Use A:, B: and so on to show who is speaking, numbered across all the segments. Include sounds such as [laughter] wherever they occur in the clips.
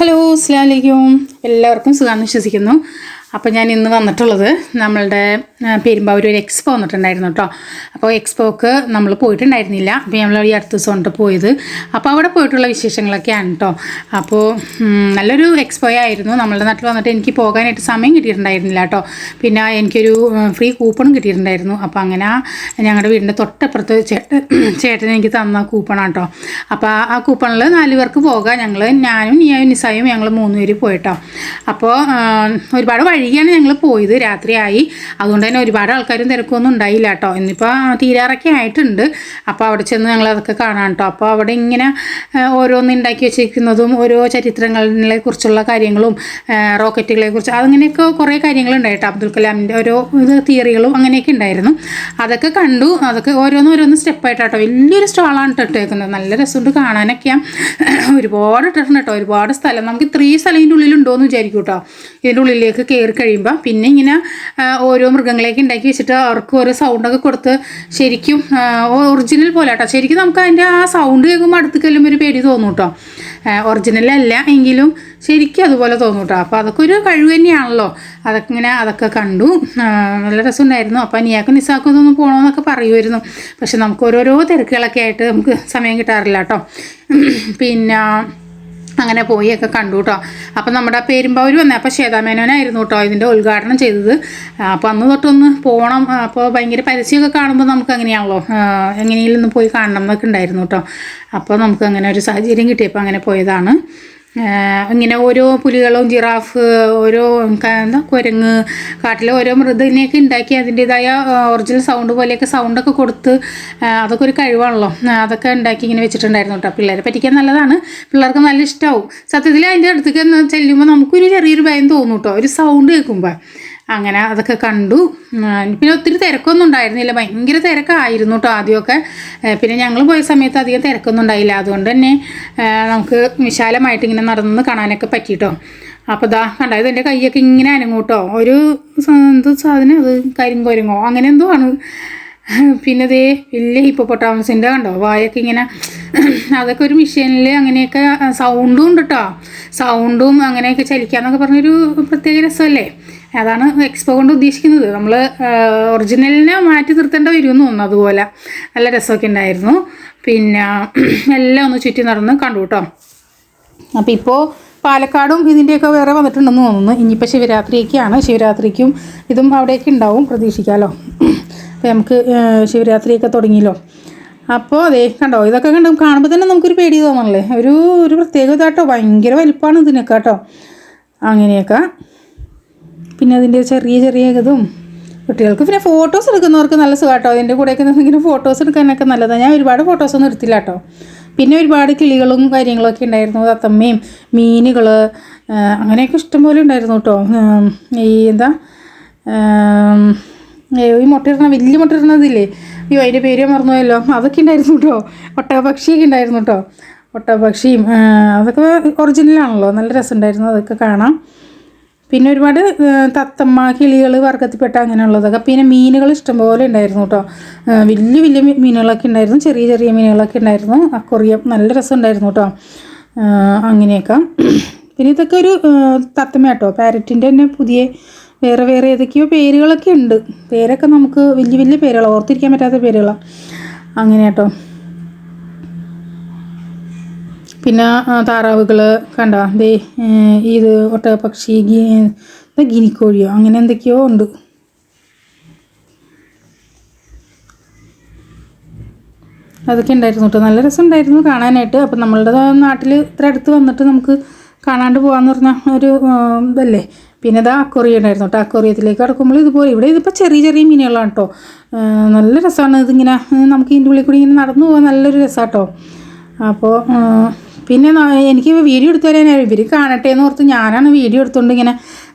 A: Hello അസ്സാം വലൈക്കും എല്ലാവർക്കും സുഖാന്ന് വിശ്വസിക്കുന്നു. അപ്പോൾ ഞാൻ ഇന്ന് വന്നിട്ടുള്ളത് നമ്മളുടെ പെരുമ്പാവൂർ ഒരു എക്സ്പോ വന്നിട്ടുണ്ടായിരുന്നു കേട്ടോ അപ്പോൾ എക്സ്പോക്ക് നമ്മൾ പോയിട്ടുണ്ടായിരുന്നില്ല. അപ്പോൾ നമ്മൾ ഈ അടുത്ത ദിവസം കൊണ്ട് പോയത്. അപ്പോൾ അവിടെ പോയിട്ടുള്ള വിശേഷങ്ങളൊക്കെയാണ് കേട്ടോ അപ്പോൾ നല്ലൊരു എക്സ്പോ ആയിരുന്നു. നമ്മളുടെ നാട്ടിൽ വന്നിട്ട് എനിക്ക് പോകാനായിട്ട് സമയം കിട്ടിയിട്ടുണ്ടായിരുന്നില്ല കേട്ടോ പിന്നെ എനിക്കൊരു ഫ്രീ കൂപ്പണും കിട്ടിയിട്ടുണ്ടായിരുന്നു. അപ്പോൾ അങ്ങനെ ഞങ്ങളുടെ വീടിന്റെ തൊട്ടപ്പുറത്ത് ചേട്ടൻ എനിക്ക് തന്ന കൂപ്പണാണ് കേട്ടോ അപ്പോൾ ആ- കൂപ്പണിൽ നാല് പേർക്ക് പോകാം. ഞങ്ങൾ ഞാനും നിയായും നിസായും ഞങ്ങൾ മൂന്ന് പേര് പോയിട്ടോ. അപ്പോൾ ഒരുപാട് വഴിയാണ് ഞങ്ങൾ പോയത്. രാത്രിയായി. അതുകൊണ്ട് തന്നെ ഒരുപാട് ആൾക്കാരും തിരക്കൊന്നും ഉണ്ടായില്ല കേട്ടോ. ഇന്നിപ്പോൾ തീരാറൊക്കെ ആയിട്ടുണ്ട്. അപ്പോൾ അവിടെ ചെന്ന് ഞങ്ങൾ അതൊക്കെ കാണാം കേട്ടോ. അപ്പോൾ അവിടെ ഇങ്ങനെ ഓരോന്ന് ഉണ്ടാക്കി വെച്ചിരിക്കുന്നതും ഓരോ ചരിത്രങ്ങളെ കുറിച്ചുള്ള കാര്യങ്ങളും റോക്കറ്റുകളെ കുറിച്ച് അതങ്ങനെയൊക്കെ കുറേ കാര്യങ്ങളുണ്ടായി കേട്ടോ. അബ്ദുൽ കലാമിന്റെ ഓരോ ഇത് തിയറികളും അങ്ങനെയൊക്കെ ഉണ്ടായിരുന്നു. അതൊക്കെ കണ്ടു. അതൊക്കെ ഓരോന്ന് ഓരോന്ന് സ്റ്റെപ്പായിട്ടാട്ടോ വലിയൊരു സ്റ്റാളാണ് ഇട്ടേക്കുന്നത്. നല്ല രസമുണ്ട് കാണാനൊക്കെയാ. ഒരുപാട് ഇട്ടിട്ടുണ്ട് കേട്ടോ. ഒരുപാട് സ്ഥലം. നമുക്ക് ഇത്രയും സ്ഥലം ഇതിന്റെ ഉള്ളിലുണ്ടോ എന്ന് വിചാരിക്കും കേട്ടോ ഇതിന്റെ ഉള്ളിലേക്ക് കയറി കഴിയുമ്പോൾ പിന്നെ ഇങ്ങനെ ഓരോ മൃഗങ്ങളെയൊക്കെ ഉണ്ടാക്കി വെച്ചിട്ട് അവർക്ക് ഓരോ സൗണ്ടൊക്കെ കൊടുത്ത് ശരിക്കും ഒറിജിനൽ പോലെ കേട്ടോ. ശരിക്കും നമുക്ക് അതിന്റെ ആ സൗണ്ട് കേൾക്കുമ്പോൾ അടുത്ത് ചെല്ലുമ്പോൾ ഒരു പേടി തോന്നും കേട്ടോ. ഒറിജിനൽ അല്ല എങ്കിലും ശരിക്കും അതുപോലെ തോന്നും അപ്പോൾ അതൊക്കെ ഒരു കഴിവ് തന്നെയാണല്ലോ. അതൊക്കെ ഇങ്ങനെ അതൊക്കെ കണ്ടു. നല്ല രസമുണ്ടായിരുന്നു. അപ്പോൾ നിയാക്കും നിസാക്കും ഇതൊന്നും പോകണമെന്നൊക്കെ പറയുമായിരുന്നു. പക്ഷെ നമുക്ക് ഓരോരോ തിരക്കുകളൊക്കെ ആയിട്ട് നമുക്ക് സമയം കിട്ടാറില്ല കേട്ടോ [clears throat] പിന്നെ അങ്ങനെ പോയി ഒക്കെ കണ്ടു കേട്ടോ അപ്പം നമ്മുടെ പേരുമ്പാവൂർ വന്നേ. അപ്പോൾ ശ്വേതാമേനോനായിരുന്നു കേട്ടോ ഇതിന്റെ ഉദ്ഘാടനം ചെയ്തത്. അപ്പോൾ അന്ന് തൊട്ടൊന്ന് പോകണം അപ്പോൾ ഭയങ്കര പരസ്യമൊക്കെ കാണുമ്പോൾ നമുക്ക് അങ്ങനെയാണല്ലോ. എങ്ങനെയെങ്കിലും പോയി കാണണം എന്നൊക്കെ ഉണ്ടായിരുന്നു കേട്ടോ അപ്പോൾ നമുക്ക് അങ്ങനെ ഒരു സാഹചര്യം കിട്ടിയപ്പോൾ അങ്ങനെ പോയതാണ്. ഇങ്ങനെ ഓരോ പുലികളും ജിറാഫ് ഓരോ എന്താ കുരങ്ങ് കാട്ടിലെ ഓരോ മൃഗത്തിനെയൊക്കെ ഉണ്ടാക്കി അതിന്റെതായ ഒറിജിനൽ സൗണ്ട് പോലെയൊക്കെ സൗണ്ടൊക്കെ കൊടുത്ത് അതൊക്കെ ഒരു കഴിവാണല്ലോ. അതൊക്കെ ഉണ്ടാക്കി ഇങ്ങനെ വെച്ചിട്ടുണ്ടായിരുന്നു കേട്ടോ പിള്ളേരെ പറ്റിക്കാൻ നല്ലതാണ്. പിള്ളേർക്ക് നല്ല ഇഷ്ടമാവും സത്യത്തിൽ അതിന്റെ അടുത്തേക്ക് ചെല്ലുമ്പോൾ നമുക്കൊരു ചെറിയൊരു ഭയം തോന്നും കേട്ടോ ഒരു സൗണ്ട് കേൾക്കുമ്പോൾ അങ്ങനെ അതൊക്കെ കണ്ടു. പിന്നെ ഒത്തിരി തിരക്കൊന്നും ഉണ്ടായിരുന്നില്ല. ഭയങ്കര തിരക്കായിരുന്നു കേട്ടോ ആദ്യമൊക്കെ. പിന്നെ ഞങ്ങൾ പോയ സമയത്ത് അധികം തിരക്കൊന്നും ഉണ്ടായില്ല. അതുകൊണ്ട് തന്നെ നമുക്ക് വിശാലമായിട്ട് ഇങ്ങനെ നടന്ന് കാണാനൊക്കെ പറ്റിയിട്ടോ അപ്പോൾ ഇതാ കണ്ടായത് എന്റെ കൈയൊക്കെ ഇങ്ങനെ അനങ്ങൂട്ടോ. ഒരു എന്ത് സാധനം അത്? കരിങ്കൊരങ്ങോ? അങ്ങനെ എന്തോ ആണ്. പിന്നെ ഇതേ വലിയ ഹിപ്പോപ്പൊട്ടാമസിന്റെ കണ്ടോ? വായൊക്കെ ഇങ്ങനെ [clears throat] അതൊക്കെ ഒരു മെഷീനിൽ അങ്ങനെയൊക്കെ സൗണ്ടും ഉണ്ട് കേട്ടോ സൗണ്ടും അങ്ങനെയൊക്കെ ചലിക്കാന്നൊക്കെ പറഞ്ഞൊരു പ്രത്യേക രസമല്ലേ? അതാണ് എക്സ്പോ കൊണ്ട് ഉദ്ദേശിക്കുന്നത്. നമ്മൾ ഒറിജിനലിനെ മാറ്റി നിർത്തേണ്ട വരുമെന്ന് തോന്നുന്നു അതുപോലെ. നല്ല രസമൊക്കെ ഉണ്ടായിരുന്നു. പിന്നെ [clears throat] എല്ലാം ഒന്ന് ചുറ്റി നടന്ന് കണ്ടു കേട്ടോ. അപ്പോൾ ഇപ്പോൾ പാലക്കാടും ഇതിന്റെയൊക്കെ വേറെ വന്നിട്ടുണ്ടെന്ന് തോന്നുന്നു. ഇനിയിപ്പോൾ ശിവരാത്രിയൊക്കെയാണ്. ശിവരാത്രിക്കും ഇതും അവിടെയൊക്കെ ഉണ്ടാവും. പ്രതീക്ഷിക്കാമല്ലോ [clears throat] അപ്പോൾ നമുക്ക് ശിവരാത്രിയൊക്കെ തുടങ്ങിയല്ലോ. അപ്പോൾ അതേ കണ്ടോ ഇതൊക്കെ കണ്ടു കാണുമ്പോൾ തന്നെ നമുക്കൊരു പേടി തോന്നണല്ലേ? ഒരു ഒരു പ്രത്യേക ഇതാട്ടോ ഭയങ്കര വലിപ്പമാണ് ഇതിനൊക്കെ കേട്ടോ. അങ്ങനെയൊക്കെ. പിന്നെ അതിന്റെ ചെറിയ ചെറിയ ഇതും. കുട്ടികൾക്ക് പിന്നെ ഫോട്ടോസ് എടുക്കുന്നവർക്ക് നല്ല സുഖമാട്ടോ അതിന്റെ കൂടെയൊക്കെ ഇങ്ങനെ ഫോട്ടോസ് എടുക്കാനൊക്കെ നല്ലതാണ് ഞാൻ ഒരുപാട് ഫോട്ടോസൊന്നും എടുത്തില്ല കേട്ടോ. പിന്നെ ഒരുപാട് കിളികളും കാര്യങ്ങളൊക്കെ ഉണ്ടായിരുന്നു. തത്തമ്മയും മീനുകൾ അങ്ങനെയൊക്കെ ഇഷ്ടംപോലെ ഉണ്ടായിരുന്നു കേട്ടോ. ഈ എന്താ ഈ മുട്ടയിടുന്ന വലിയ മുട്ടയിടണതില്ലേ അയ്യോ അതിന്റെ പേര് മറന്നുപോയല്ലോ. അതൊക്കെ ഉണ്ടായിരുന്നു കേട്ടോ ഒട്ടകപക്ഷിയൊക്കെ ഉണ്ടായിരുന്നു കേട്ടോ ഒട്ടകപക്ഷിയും അതൊക്കെ ഒറിജിനലാണല്ലോ നല്ല രസമുണ്ടായിരുന്നു അതൊക്കെ കാണാം. പിന്നെ ഒരുപാട് തത്തമ്മ കിളികൾ വർഗത്തിൽപ്പെട്ട അങ്ങനെയുള്ളതൊക്കെ പിന്നെ മീനുകൾ ഇഷ്ടംപോലെ ഉണ്ടായിരുന്നു കേട്ടോ വലിയ വലിയ മീനുകളൊക്കെ ഉണ്ടായിരുന്നു. ചെറിയ ചെറിയ മീനുകളൊക്കെ ഉണ്ടായിരുന്നു. അക്കൊറിയം നല്ല രസമുണ്ടായിരുന്നു കേട്ടോ അങ്ങനെയൊക്കെ. പിന്നെ ഇതൊക്കെ ഒരു തത്തമ്മ കേട്ടോ പാരറ്റിന്റെ തന്നെ പുതിയ വേറെ വേറെ ഏതൊക്കെയോ പേരുകളൊക്കെ ഉണ്ട്. പേരൊക്കെ നമുക്ക് വലിയ വലിയ പേരുകളാണ് ഓർത്തിരിക്കാൻ പറ്റാത്ത പേരുകളാണ് അങ്ങനെ കേട്ടോ. പിന്നെ താറാവുകൾ കണ്ട. ദേ ഇത് എന്താ ഗിനിക്കോഴിയോ? അങ്ങനെ എന്തൊക്കെയോ ഉണ്ട്. അതൊക്കെ ഉണ്ടായിരുന്നു കേട്ടോ. നല്ല രസമുണ്ടായിരുന്നു കാണാനായിട്ട്. അപ്പം നമ്മളുടെ നാട്ടിൽ ഇത്ര അടുത്ത് വന്നിട്ട് നമുക്ക് കാണാണ്ട് പോകാമെന്ന് പറഞ്ഞാൽ ഒരു ഇതല്ലേ? പിന്നെ അത് അക്വറിയം ഉണ്ടായിരുന്നു കേട്ടോ. അക്വറിയത്തിലേക്ക് കടക്കുമ്പോൾ ഇതുപോലെ ഇവിടെ ഇതിപ്പോൾ ചെറിയ ചെറിയ മീനുകളാണ് കേട്ടോ. നല്ല രസമാണ് ഇതിങ്ങനെ. നമുക്ക് ഇതിന്റെ ഉള്ളിൽ കൂടി ഇങ്ങനെ നടന്നു പോകാൻ നല്ലൊരു രസമാണ് കേട്ടോ അപ്പോൾ പിന്നെ എനിക്ക് വീഡിയോ എടുത്തു തരാൻ ഇവർ കാണട്ടെ എന്ന് ഓർത്ത് ഞാനാണ് വീഡിയോ എടുത്തുകൊണ്ട് ഇങ്ങനെ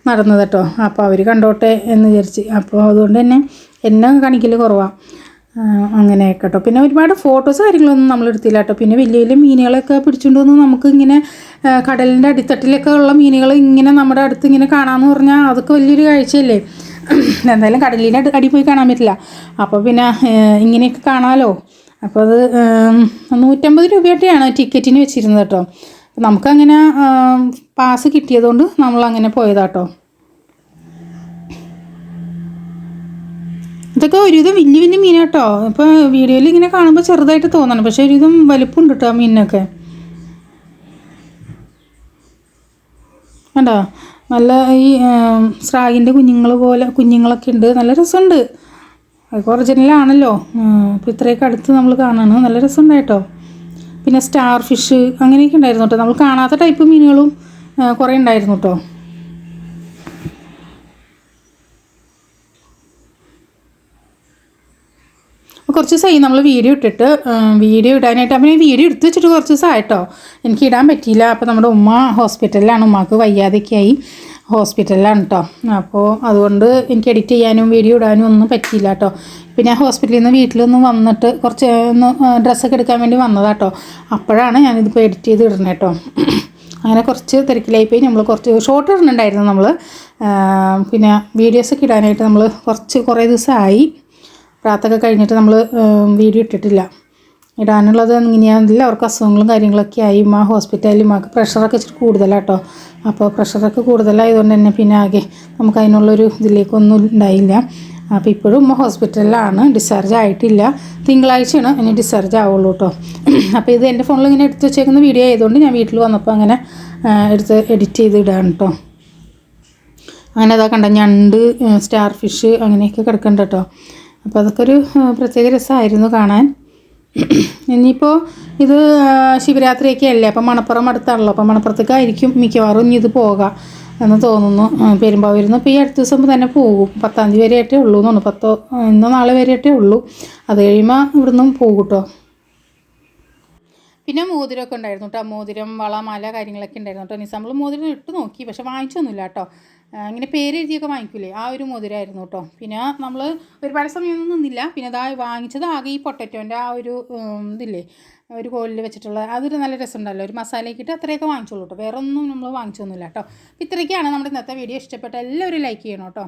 A: നടന്നത് കേട്ടോ. അപ്പോൾ അവർ കണ്ടോട്ടെ എന്ന് വിചാരിച്ച്. അപ്പോൾ അതുകൊണ്ട് തന്നെ എന്നെ കാണിക്കൽ കുറവാണ് അങ്ങനെ കേട്ടോ പിന്നെ ഒരുപാട് ഫോട്ടോസ് കാര്യങ്ങളൊന്നും നമ്മൾ എടുത്തില്ല കേട്ടോ. പിന്നെ വലിയ വലിയ മീനുകളൊക്കെ പിടിച്ചുകൊണ്ട് വന്ന് നമുക്ക് ഇങ്ങനെ കടലിന്റെ അടിത്തട്ടിലൊക്കെ ഉള്ള മീനുകൾ ഇങ്ങനെ നമ്മുടെ അടുത്ത് ഇങ്ങനെ കാണാമെന്ന് പറഞ്ഞാൽ അതൊക്കെ വലിയൊരു കാഴ്ചയല്ലേ? [clears throat] എന്തായാലും കടലിന്റെ അടി- പോയി കാണാൻ പറ്റില്ല. അപ്പോൾ പിന്നെ ഇങ്ങനെയൊക്കെ കാണാമല്ലോ അപ്പോൾ അത് നൂറ്റമ്പത് രൂപയായിട്ടാണ് ടിക്കറ്റിന് വെച്ചിരുന്നത് കേട്ടോ. നമുക്കങ്ങനെ പാസ് കിട്ടിയതുകൊണ്ട് നമ്മളങ്ങനെ പോയതാട്ടോ. ഇതൊക്കെ ഒരുവിധം വലിയ വലിയ മീനാട്ടോ. ഇപ്പോൾ വീഡിയോയിൽ ഇങ്ങനെ കാണുമ്പോൾ ചെറുതായിട്ട് തോന്നണം. പക്ഷേ ഒരുവിധം വലുപ്പമുണ്ട് കേട്ടോ ആ മീനിനൊക്കെ. കണ്ടോ? നല്ല ഈ സ്രാഗിന്റെ കുഞ്ഞുങ്ങൾ പോലെ കുഞ്ഞുങ്ങളൊക്കെ ഉണ്ട്. നല്ല രസമുണ്ട്. അതൊക്കെ ഒറിജിനലാണല്ലോ അപ്പോൾ ഇത്രയൊക്കെ അടുത്ത് നമ്മൾ കാണാണ്. നല്ല രസമുണ്ടായിട്ടോ പിന്നെ സ്റ്റാർ ഫിഷ് അങ്ങനെയൊക്കെ ഉണ്ടായിരുന്നു കേട്ടോ നമ്മൾ കാണാത്ത ടൈപ്പ് മീനുകളും കുറേ ഉണ്ടായിരുന്നു കേട്ടോ കുറച്ച് ദിവസമായി നമ്മൾ വീഡിയോ ഇട്ടിട്ട് വീഡിയോ ഇടാനായിട്ട്. അപ്പം ഞാൻ വീഡിയോ എടുത്ത് വെച്ചിട്ട് കുറച്ച് ദിവസമായിട്ടോ എനിക്ക് ഇടാൻ പറ്റിയില്ല. അപ്പോൾ നമ്മുടെ ഉമ്മ ഹോസ്പിറ്റലിലാണ് ഉമ്മക്ക് വയ്യാതൊക്കെയായി ഹോസ്പിറ്റലിലാണ് കേട്ടോ അപ്പോൾ അതുകൊണ്ട് എനിക്ക് എഡിറ്റ് ചെയ്യാനും വീഡിയോ ഇടാനും ഒന്നും പറ്റിയില്ല കേട്ടോ പിന്നെ ഹോസ്പിറ്റലിൽ നിന്ന് വീട്ടിലൊന്ന് വന്നിട്ട് കുറച്ച് ഒന്ന് ഡ്രസ്സൊക്കെ എടുക്കാൻ വേണ്ടി വന്നതാട്ടോ അപ്പോഴാണ് ഞാനിതിപ്പോൾ എഡിറ്റ് ചെയ്ത് ഇടുന്നത് കേട്ടോ അങ്ങനെ കുറച്ച് തിരക്കിലായി പോയി നമ്മൾ കുറച്ച് ഷോർട്ട് ഇടുന്നുണ്ടായിരുന്നു നമ്മൾ പിന്നെ വീഡിയോസൊക്കെ ഇടാനായിട്ട് നമ്മൾ കുറച്ച് കുറേ ദിവസമായി. പ്രാർത്ഥന കഴിഞ്ഞിട്ട് നമ്മൾ വീഡിയോ ഇട്ടിട്ടില്ല. ഇടാനുള്ളത് ഇങ്ങനെയാണെന്നില്ല. അവർക്ക് അസുഖങ്ങളും കാര്യങ്ങളൊക്കെ ആയി. ഉമ്മ ഹോസ്പിറ്റലിൽ ഉമ്മക്ക് പ്രഷറൊക്കെ ഇച്ചിരി കൂടുതലാട്ടോ. അപ്പോൾ പ്രഷറൊക്കെ കൂടുതലായതുകൊണ്ട് തന്നെ പിന്നെ ആകെ നമുക്ക് അതിനുള്ളൊരു ഇതിലേക്കൊന്നും ഉണ്ടായില്ല. അപ്പോൾ ഇപ്പോഴും ഉമ്മ ഹോസ്പിറ്റലിലാണ്. ഡിസ്ചാർജ് ആയിട്ടില്ല. തിങ്കളാഴ്ചയാണ് ഇനി ഡിസ്ചാർജ് ആവുള്ളൂ കേട്ടോ അപ്പോൾ ഇത് എന്റെ ഫോണിൽ ഇങ്ങനെ എടുത്ത് വെച്ചേക്കുന്ന വീഡിയോ ആയതുകൊണ്ട് ഞാൻ വീട്ടിൽ വന്നപ്പോൾ അങ്ങനെ ആ, എടുത്ത് എഡിറ്റ് ചെയ്ത് ഇടാണ് കേട്ടോ അങ്ങനെ അതാ കണ്ട ഞണ്ട് സ്റ്റാർ ഫിഷ് അങ്ങനെയൊക്കെ കിടക്കുന്നുണ്ട് കേട്ടോ അപ്പോൾ അതൊക്കെ ഒരു പ്രത്യേക രസമായിരുന്നു കാണാൻ. ഇനിയിപ്പോൾ ഇത് ശിവരാത്രിയൊക്കെ അല്ലേ അപ്പം മണപ്പുറം അടുത്താണല്ലോ അപ്പം മണപ്പുറത്തേക്കായിരിക്കും മിക്കവാറും ഇനി ഇത് പോകാം എന്ന് തോന്നുന്നു. പെരുമ്പാവൂരിൽ നിന്ന് ഈ അടുത്ത ദിവസം തന്നെ പോകും. പത്താം തീയതി വരെയായിട്ടേ ഉള്ളൂ എന്ന് തോന്നുന്നു. പത്തോ ഇന്നോ നാളെ വരെയായിട്ടേ ഉള്ളൂ. അത് കഴിയുമ്പോൾ ഇവിടുന്നും പോകും കേട്ടോ. പിന്നെ മോതിരമൊക്കെ ഉണ്ടായിരുന്നു കേട്ടോ മോതിരം വള മല കാര്യങ്ങളൊക്കെ ഉണ്ടായിരുന്നു കേട്ടോ നിസാമ്പിൾ മോതിരം ഇട്ട് നോക്കി. പക്ഷെ വാങ്ങിച്ചൊന്നുമില്ല കേട്ടോ ഇങ്ങനെ പേരെഴുതിയൊക്കെ വാങ്ങിക്കൂലേ? ആ ഒരു മോതിരമായിരുന്നു കേട്ടോ പിന്നെ നമ്മൾ ഒരുപാട് സമയമൊന്നും നിന്നില്ല. പിന്നെ അതാ വാങ്ങിച്ചത് ആകെ ഈ പൊട്ടറ്റോന്റെ ആ ഒരു ഇതില്ലേ? ഒരു കോലിൽ വെച്ചിട്ടുള്ള അതൊരു നല്ല രസമുണ്ടല്ലോ. ഒരു മസാലയൊക്കെ ഇട്ട് അത്രയൊക്കെ വാങ്ങിച്ചോളൂ കേട്ടോ വേറൊന്നും നമ്മൾ വാങ്ങിച്ചൊന്നുമില്ല കേട്ടോ ഇത്രയൊക്കെയാണ് നമ്മുടെ ഇന്നത്തെ വീഡിയോ. ഇഷ്ടപ്പെട്ട എല്ലാവരും ലൈക്ക് ചെയ്യണം കേട്ടോ